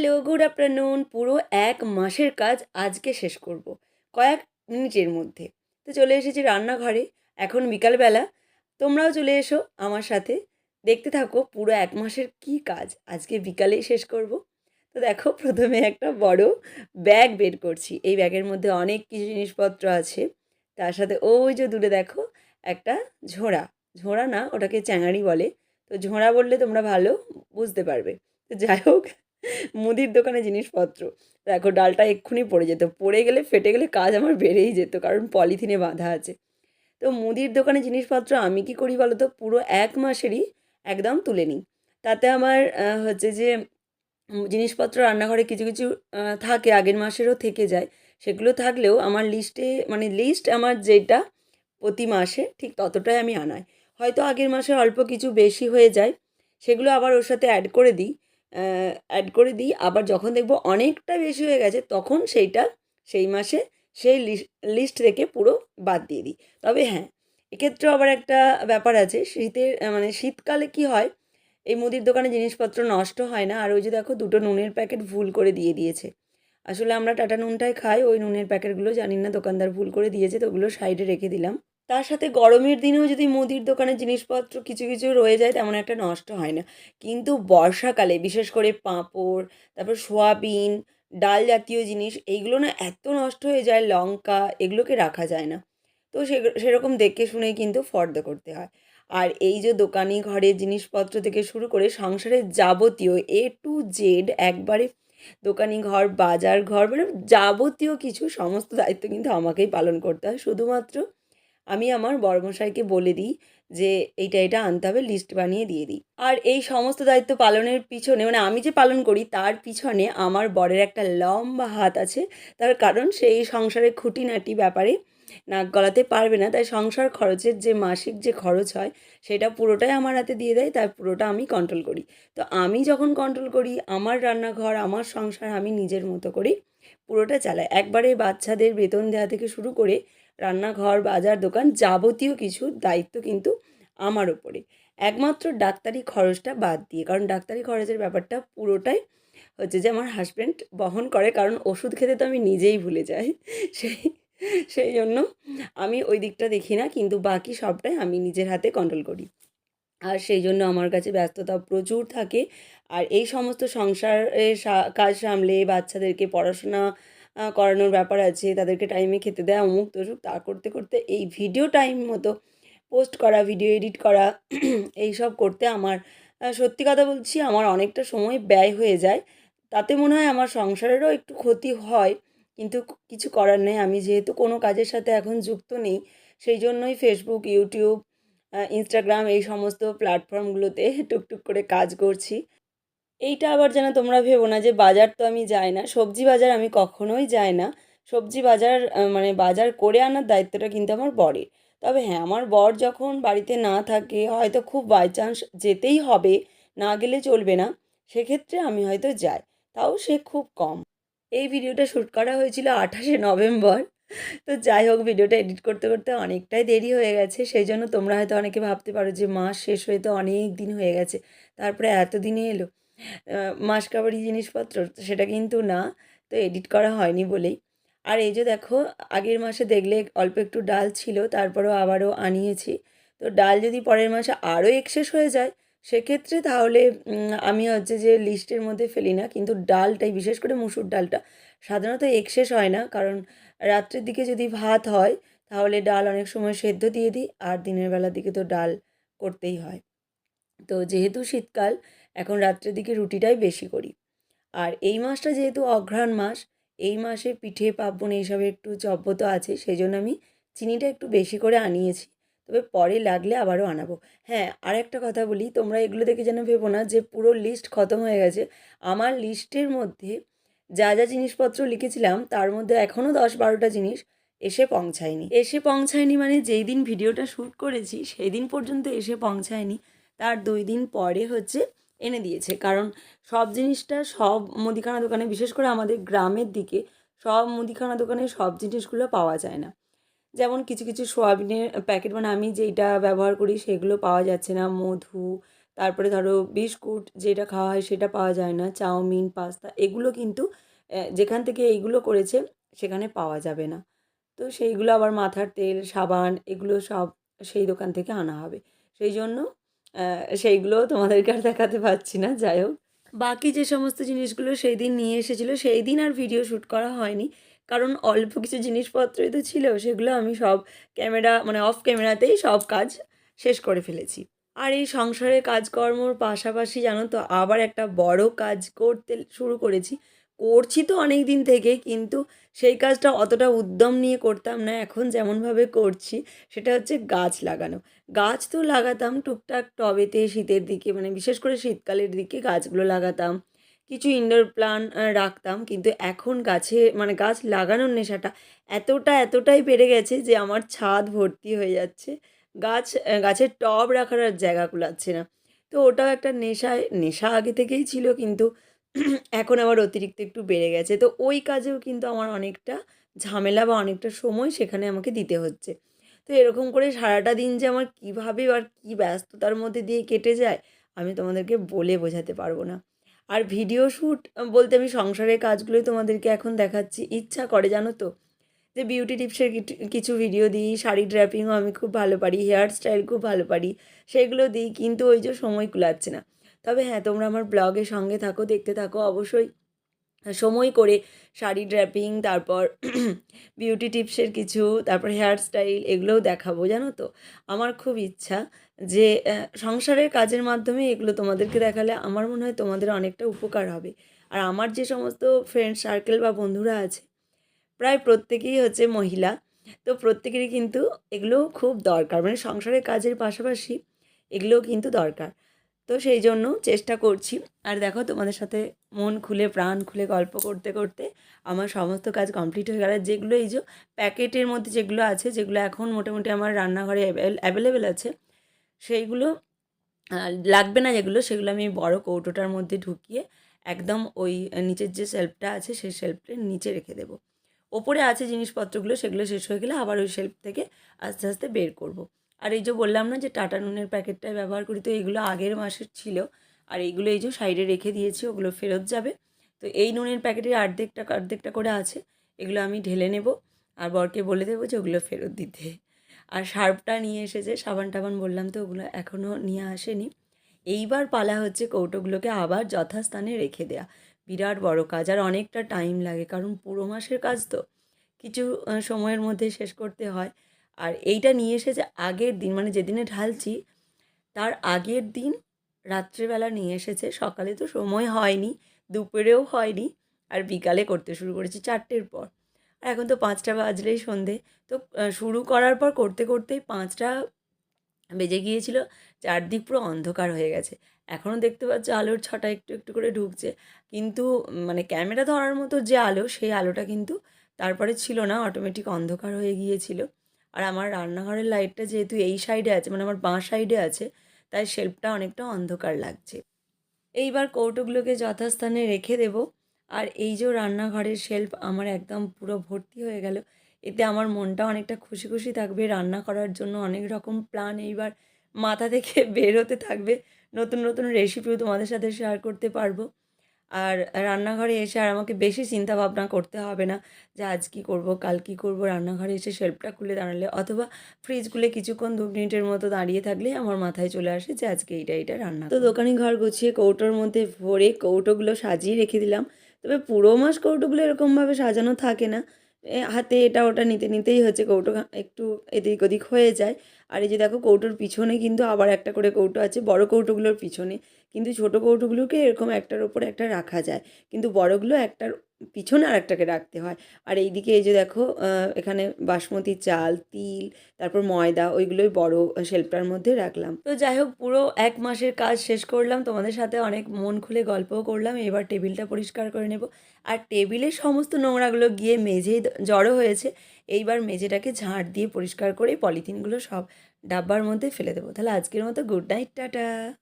Hello, good afternoon. পুরো এক মাসের কাজ আজকে শেষ করব, কয়েক মিনিটের মধ্যে। তো চলে এসেছি রান্নাঘরে, এখন বিকালবেলা। তোমরাও চলে এসো আমার সাথে। দেখতে থাকো পুরো এক মাসের কি কাজ আজকে বিকালেই শেষ করব। তো দেখো, প্রথমে একটা বড় ব্যাগ বের করছি। এই ব্যাগের মধ্যে অনেক কিছু জিনিসপত্র আছে। তার সাথে ওই যে দূরে দেখো, একটা ঝোড়া। ঝোড়া না, ওটাকে চ্যাঙারি বলে। তো ঝোড়া বললে তোমরা ভালো বুঝতে পারবে। তো যাই হোক মুদির দোকানে জিনিসপত্র। দেখো, ডালটা এক্ষুনি পড়ে যেত। পড়ে গেলে, ফেটে গেলে কাজ আমার বেড়েই যেত, কারণ পলিথিনে বাঁধা আছে। তো মুদির দোকানে জিনিসপত্র আমি কি করি বলো তো পুরো এক মাসেরই একদম তুলে নিই। তাতে আমার হচ্ছে যে জিনিসপত্র রান্নাঘরে কিছু কিছু থাকে, আগের মাসেরও থেকে যায়। সেগুলো থাকলেও আমার লিস্টে মানে লিস্ট আমার যেটা প্রতি মাসে, ঠিক ততটাই আমি আনাই। হয়তো আগের মাসে অল্প কিছু বেশি হয়ে যায়, সেগুলো আবার ওর সাথে অ্যাড করে দিই। অ্যাড করে দিই। আবার যখন দেখব অনেকটা বেশি হয়ে গেছে, তখন সেইটা সেই মাসে সেই লিস্ট থেকে পুরো বাদ দিয়ে দিই। তবে হ্যাঁ এক্ষেত্রেও আবার একটা ব্যাপার আছে শীতের মানে শীতকালে কি হয়, এই মুদির দোকানে জিনিসপত্র নষ্ট হয় না। আর ওই যে দেখো দুটো নুনের প্যাকেট ভুল করে দিয়ে দিয়েছে। আসলে আমরা টাটা নুনটাই খাই, ওই নুনের প্যাকেটগুলো জানি না দোকানদার ভুল করে দিয়েছে, তো ওগুলো সাইডে রেখে দিলাম। তার সাথে গরমের দিনেও যদি মুদির দোকানে জিনিসপত্র কিছু কিছু রয়ে যায়, তেমন একটা নষ্ট হয় না। কিন্তু বর্ষাকালে, বিশেষ করে পাঁপড়, তারপর সোয়াবিন, ডাল জাতীয় জিনিস, এইগুলো না এত নষ্ট হয়ে যায়, লঙ্কা, এগুলোকে রাখা যায় না। তো সে সেরকম দেখে শুনেই কিন্তু ফর্দ করতে হয়। আর এই যে দোকানি ঘরের জিনিসপত্র থেকে শুরু করে সংসারের যাবতীয় এ টু জেড একবারে দোকানি ঘর, বাজার ঘর মানে যাবতীয় কিছু, সমস্ত দায়িত্ব কিন্তু আমাকেই পালন করতে হয়। শুধুমাত্র আমি আমার বড়মশাইকে বলে দিই যে, এইটা, এটা আনতে হবে লিস্ট বানিয়ে দিয়ে দিই। আর এই সমস্ত দায়িত্ব পালনের পিছনে মানে আমি যে পালন করি, তার পিছনে আমার বরের একটা লম্বা হাত আছে। তার কারণ সেই সংসারের খুঁটিনাটি ব্যাপারে নাক গলাতে পারবে না। তাই সংসার খরচের যে মাসিক যে খরচ হয়, সেটা পুরোটাই আমার হাতে দিয়ে দেয়। তার পুরোটা আমি কন্ট্রোল করি। তো আমি যখন কন্ট্রোল করি, আমার রান্নাঘর, আমার সংসার, আমি নিজের মতো করি পুরোটা চালাই। একবারে বাচ্চাদের বেতন দেওয়া থেকে শুরু করে রান্নাঘর, বাজার, দোকান যাবতীয় কিছু দায়িত্ব কিন্তু আমার ওপরে একমাত্র ডাক্তারি খরচটা বাদ দিয়ে, কারণ ডাক্তারি খরচের ব্যাপারটা পুরোটাই হচ্ছে যে আমার হাজব্যান্ড বহন করে, কারণ ওষুধ খেতে তো আমি নিজেই ভুলে যাই। সেই সেই জন্য আমি ওই দিকটা দেখি না, কিন্তু বাকি সবটাই আমি নিজের হাতে কন্ট্রোল করি। আর সেই জন্য আমার কাছে ব্যস্ততা প্রচুর থাকে। আর এই সমস্ত সংসারের কাজ সামলে, বাচ্চাদেরকে পড়াশোনা করানোর ব্যাপার আছে, তাদেরকে টাইমে খেতে দেওয়া অমুক তসুক, তা করতে করতে এই ভিডিও টাইম মতো পোস্ট করা ভিডিও এডিট করা এই সব করতে আমার সত্যি কথা বলছি আমার অনেকটা সময় ব্যয় হয়ে যায়। তাতে মনে হয় আমার সংসারেরও একটু ক্ষতি হয়, কিন্তু কিছু করার নেই। আমি যেহেতু কোনো কাজের সাথে এখন যুক্ত নেই, সেই জন্যই ফেসবুক ইউটিউব ইনস্টাগ্রাম এই সমস্ত প্ল্যাটফর্মগুলোতে টুকটুক করে কাজ করছি। এইটা আবার যেন তোমরা ভেবো না যে বাজার তো আমি যাই না। সবজি বাজার আমি কখনোই যাই না। সবজি বাজার মানে বাজার করে আনার দায়িত্বটা কিন্তু আমার বরের। তবে হ্যাঁ আমার বর যখন বাড়িতে না থাকে, হয়তো খুব বাই চান্স যেতেই হবে, না গেলে চলবে না, সেক্ষেত্রে আমি হয়তো যাই। তাও সে খুব কম। এই ভিডিওটা শ্যুট করা হয়েছিল আঠাশে নভেম্বর। তো যাই হোক, ভিডিওটা এডিট করতে করতে অনেকটাই দেরি হয়ে গেছে। সেই জন্য তোমরা হয়তো অনেকে ভাবতে পারো যে মাস শেষ হয়ে তো অনেক দিন হয়ে গেছে। তারপরে এত দিনে এলো। আহ, মাস কাবারি জিনিসপত্র সেটা কিন্তু না তো এডিট করা হয়নি বলেই। আর এই যে দেখো আগের মাসে দেখলে অল্প একটু ডাল ছিল তারপরেও আবারও আনিয়েছি। তো ডাল যদি পরের মাসে আরও এক্সেস হয়ে যায় সেক্ষেত্রে তাহলে আমি হচ্ছে যে লিস্টের মধ্যে ফেলি না কিন্তু ডালটাই বিশেষ করে মুসুর ডালটা সাধারণত এক্সেস হয় না কারণ রাত্রের দিকে যদি ভাত হয় তাহলে ডাল অনেক সময় সেদ্ধ দিয়ে দিই আর দিনের বেলার দিকে তো ডাল করতেই হয়। তো যেহেতু শীতকাল এখন রাত্রের দিকে রুটিটাই বেশি করি। আর এই মাসটা যেহেতু অঘ্রাণ মাস, এই মাসে পিঠে, পার্বণ এইসবের একটু চব্বত আছে সেই জন্য আমি চিনিটা একটু বেশি করে আনিয়েছি। তবে পরে লাগলে আবারও আনাবো। হ্যাঁ আর একটা কথা বলি, তোমরা এগুলো দেখে যেন ভেবো না যে পুরো লিস্ট খতম হয়ে গেছে। আমার লিস্টের মধ্যে যা যা জিনিসপত্র লিখেছিলাম, তার মধ্যে এখনও দশ বারোটা জিনিস এসে পৌঁছায়নি। এসে পৌঁছায়নি মানে যেই দিন ভিডিওটা শ্যুট করেছি, সেই দিন পর্যন্ত এসে পৌঁছায়নি। তার দুই দিন পরে হচ্ছে এনে দিয়েছে। কারণ সব জিনিসটা সব মুদিখানা দোকানে, বিশেষ করে আমাদের গ্রামের দিকে, সব মুদিখানা দোকানে সব জিনিসগুলো পাওয়া যায় না। যেমন কিছু কিছু সোয়াবিনের প্যাকেট মানে আমি যেইটা ব্যবহার করি সেগুলো পাওয়া যাচ্ছে না। মধু, তারপরে ধরো বিস্কুট যেটা খাওয়া হয় সেটা পাওয়া যায় না। চাউমিন, পাস্তা এগুলো কিন্তু যেখান থেকে এইগুলো করেছে সেখানে পাওয়া যাবে না। তো সেইগুলো আবার মাথার তেল, সাবান এগুলো সব সেই দোকান থেকে আনা হবে। সেই জন্য সেইগুলো তোমাদেরকে আর দেখাতে পারছি না, যাই হোক। বাকি যে সমস্ত জিনিসগুলো সেই দিন নিয়ে এসেছিল, সেই দিন আর ভিডিও শ্যুট করা হয়নি। কারণ অল্প কিছু জিনিসপত্রই তো ছিল, সেগুলো আমি সব ক্যামেরা মানে অফ ক্যামেরাতেই সব কাজ শেষ করে ফেলেছি। আর এই সংসারের কাজকর্মর পাশাপাশি জানো তো, আবার একটা বড় কাজ করতে শুরু করেছি। করছি তো অনেক দিন থেকে, কিন্তু সেই কাজটা অতটা উদ্যম নিয়ে করতাম না, এখন যেমনভাবে করছি, সেটা হচ্ছে গাছ লাগানো। গাছ তো লাগাতাম টুকটাক টবেতে শীতের দিকে মানে বিশেষ করে শীতকালের দিকে গাছগুলো লাগাতাম। কিছু ইনডোর প্লান্ট রাখতাম, কিন্তু এখন গাছে মানে গাছ লাগানোর নেশাটা এতটা, এতটাই বেড়ে গেছে যে আমার ছাদ ভর্তি হয়ে যাচ্ছে। গাছ গাছের টব রাখার আর জায়গা কুলাচ্ছে না। তো ওটাও একটা নেশায়, নেশা আগে থেকেই ছিল, কিন্তু এখন আবার অতিরিক্ত একটু বেড়ে গেছে। তো ওই কাজেও কিন্তু আমার অনেকটা ঝামেলা বা অনেকটা সময় সেখানে আমাকে দিতে হচ্ছে। তো এরকম করে সারাটা দিন যে আমার কীভাবে আর কী ব্যস্ততার মধ্যে দিয়ে কেটে যায়, আমি তোমাদেরকে বলে বোঝাতে পারব না। আর ভিডিও শ্যুট বলতে আমি সংসারের কাজগুলোই তোমাদেরকে এখন দেখাচ্ছি। ইচ্ছা করে জানো তো? যে বিউটি টিপসের কিছু ভিডিও দিই, শাড়ি ড্র্যাপিংও আমি খুব ভালো পারি হেয়ার স্টাইল খুব ভালো পারি, সেগুলো দিই, কিন্তু ওই যে সময় কুলাচ্ছে না। তবে হ্যাঁ তোমরা আমার ব্লগের সঙ্গে থাকো, দেখতে থাকো, অবশ্যই সময় করে শাড়ি ড্র্যাপিং, তারপর বিউটি টিপসের কিছু, তারপর হেয়ার স্টাইল এগুলোও দেখাবো, জানো তো? আমার খুব ইচ্ছা যে সংসারের কাজের মাধ্যমে এগুলো তোমাদেরকে দেখালে আমার মনে হয় তোমাদের অনেকটা উপকার হবে। আর আমার যে সমস্ত ফ্রেন্ড সার্কেল বা বন্ধুরা আছে, প্রায় প্রত্যেকেই হচ্ছে মহিলা, তো প্রত্যেকেরই কিন্তু এগুলো খুব দরকার। মানে সংসারের কাজের পাশাপাশি এগুলোও কিন্তু দরকার। তো সেই জন্য চেষ্টা করছি। আর দেখো তোমাদের সাথে মন খুলে, প্রাণ খুলে গল্প করতে করতে আমার সমস্ত কাজ কমপ্লিট হয়ে গেল। যেগুলো এই যে প্যাকেটের মধ্যে যেগুলো আছে, যেগুলো এখন মোটামুটি আমার রান্নাঘরে অ্যাভেলেবেল আছে, সেইগুলো লাগবে না যেগুলো, সেগুলো আমি বড় কৌটোটার মধ্যে ঢুকিয়ে একদম ওই নিচের যে শেল্ফটা আছে, সেই শেল্ফের নিচে রেখে দেবো। ওপরে আছে জিনিসপত্রগুলো, সেগুলো শেষ হয়ে গেলে আবার ওই শেল্ফ থেকে আস্তে আস্তে বের করব। আর এই যে বললাম না যে টাটা নুনের প্যাকেটটা ব্যবহার করি, তো এইগুলো আগের মাসের ছিল। আর এইগুলো এই যে সাইডে রেখে দিয়েছি, ওগুলো ফেরত যাবে। তো এই নুনের প্যাকেটের অর্ধেকটা অর্ধেকটা করে আছে, এগুলো আমি ঢেলে নেব। আর বরকে বলে দেবো যে ওগুলো ফেরত দিতে। আর সার্ফটা নিয়ে এসেছে সাবান টাবান বললাম তো, ওগুলো এখনও নিয়ে আসেনি। এইবার পালা হচ্ছে কৌটোগুলোকে আবার যথাস্থানে রেখে দেয়া। বিরাট বড় কাজ, আর অনেকটা টাইম লাগে, কারণ পুরো মাসের কাজ তো। কিছু সময়ের মধ্যে শেষ করতে হয়। আর এইটা নিয়ে এসেছে আগের দিন মানে যেদিনে ঢালছি, তার আগের দিন রাত্রেবেলা নিয়ে এসেছে। সকালে তো সময় হয়নি, দুপুরেও হয়নি, আর বিকালে করতে শুরু করেছি চারটের পর। আর এখন তো পাঁচটা বাজলেই সন্ধে। তো শুরু করার পর করতে করতেই পাঁচটা বেজে গিয়েছিল, চারদিক পুরো অন্ধকার হয়ে গেছে। এখনও দেখতে পাচ্ছ আলোর ছটা একটু একটু করে ঢুকছে। কিন্তু মানে ক্যামেরা ধরার মতো যে আলো, সেই আলোটা কিন্তু তারপরে ছিল না, অটোমেটিক অন্ধকার হয়ে গিয়েছিল। আর আমার রান্নাঘরের লাইটটা যেহেতু এই সাইডে আছে মানে আমার বাঁ সাইডে আছে, তাই শেল্ফটা অনেকটা অন্ধকার লাগছে। এইবার কৌটোগুলোকে যথাস্থানে রেখে দেব। আর এই যে রান্নাঘরের শেল্ফ আমার একদম পুরো ভর্তি হয়ে গেল। এতে আমার মনটা অনেকটা খুশি খুশি থাকবে। রান্না করার জন্য অনেক রকম প্ল্যান এইবার মাথা থেকে বের হতে থাকবে। নতুন নতুন রেসিপিও তোমাদের সাথে শেয়ার করতে পারব। আর রান্নাঘরে এসে আর আমাকে বেশি চিন্তা ভাবনা করতে হবে না যে আজ কি করব কাল কি করব। রান্নাঘরে এসে শেল্ফটা খুলে দাঁড়ালে অথবা ফ্রিজ খুলে কিছুক্ষণ দু মিনিটের মতো দাঁড়িয়ে থাকলে আমার মাথায় চলে আসে যে আজকে এইটা এইটা রান্না তো দোকানি ঘর গুছিয়ে কৌটোর মধ্যে ভরে কৌটোগুলো সাজিয়ে রেখে দিলাম। তবে পুরো মাস কৌটোগুলো এরকমভাবে সাজানো থাকে না। হাতে এটা ওটা নিতে নিতেই হচ্ছে, কৌটো একটু এদিক ওদিক হয়ে যায়। আর এই যে দেখো কৌটোর পিছনে কিন্তু আবার একটা করে কৌটো আছে, বড় কৌটোগুলোর পিছনে। কিন্তু ছোট কৌটোগুলোকে এরকম একটার ওপর একটা রাখা যায়। কিন্তু বড়গুলো একটার পিছনে আর একটাকে রাখতে হয়। আর এইদিকে এই যে দেখো এখানে বাসমতি চাল, তিল, তারপর ময়দা, ওইগুলোই বড় শেল্ফটার মধ্যে রাখলাম। তো যাই হোক, পুরো এক মাসের কাজ শেষ করলাম। তোমাদের সাথে অনেক মন খুলে গল্পও করলাম। এবার টেবিলটা পরিষ্কার করে নেব। আর টেবিলের সমস্ত নোংরাগুলো গিয়ে মেঝেই জড়ো হয়েছে। এইবার মেঝেটাকে ঝাঁট দিয়ে পরিষ্কার করে পলিথিনগুলো সব ডাব্বার মধ্যে ফেলে দেবো। তাহলে আজকের মতো গুড নাইট, টাটা!